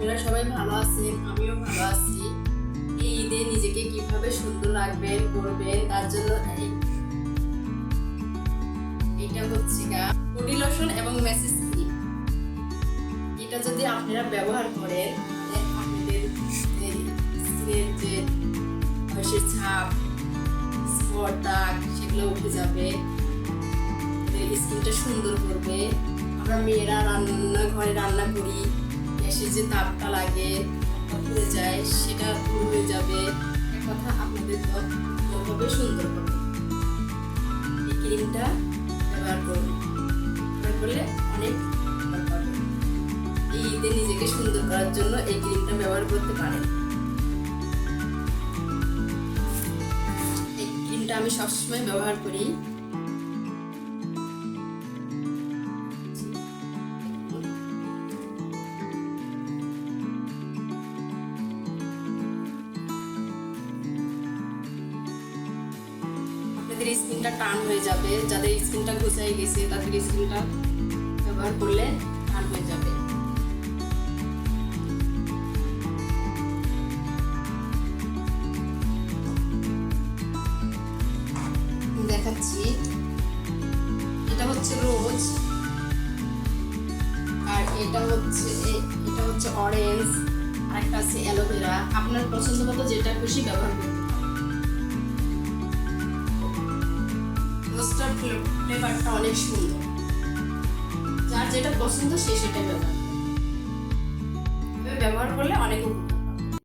আপনারা সবাই ভালো আছেন আমিও ভালো আছি। এই ঈদে নিজেকে কীভাবে সুন্দর রাখবেন, করবেন, তার জন্য এই- এটা হচ্ছে গা বডি লোশন এবং মেসেজ ক্রিম। এটা যদি আপনারা ব্যবহার করেন আপনাদের স্কিনের যে বয়সের ছাপ, স্পট দাগ, সেগুলো উঠে যাবে। স্কিনটা সুন্দর করবে। আমরা মেয়েরা রান্না ঘরে রান্না করি। গ্যাসে যে তাপটা লাগে পুড়ে যায়, সেটা দূর হয়ে যাবে। কথা আপনাদের হবে সুন্দর করবে এই ক্রিমটা ব্যবহার করুন। ব্যবহার করলে অনেক এই ঈদে নিজেকে সুন্দর করার জন্য এই ক্রিমটা ব্যবহার করতে পারেন। এই ক্রিমটা আমি সবসময় ব্যবহার করি। আপনাদের স্কিনটা টান হয়ে যাবে, যাদের স্কিনটা ঘুষাই গেছে, তাদের স্কিনটা ব্যবহার করলে টান হয়ে যাবে। দেখাচ্ছি। এটা হচ্ছে রোজ, আর এটা হচ্ছে এটা হচ্ছে অরেঞ্জ আর একটা আছে অ্যালোভেরা। আপনার পছন্দ মতো যেটা খুশি ব্যবহার করতে রোজটার ফ্লেভারটা অনেক সুন্দর। যার যেটা পছন্দ সে সেটা ব্যবহার ব্যবহার করলে অনেক উপকার।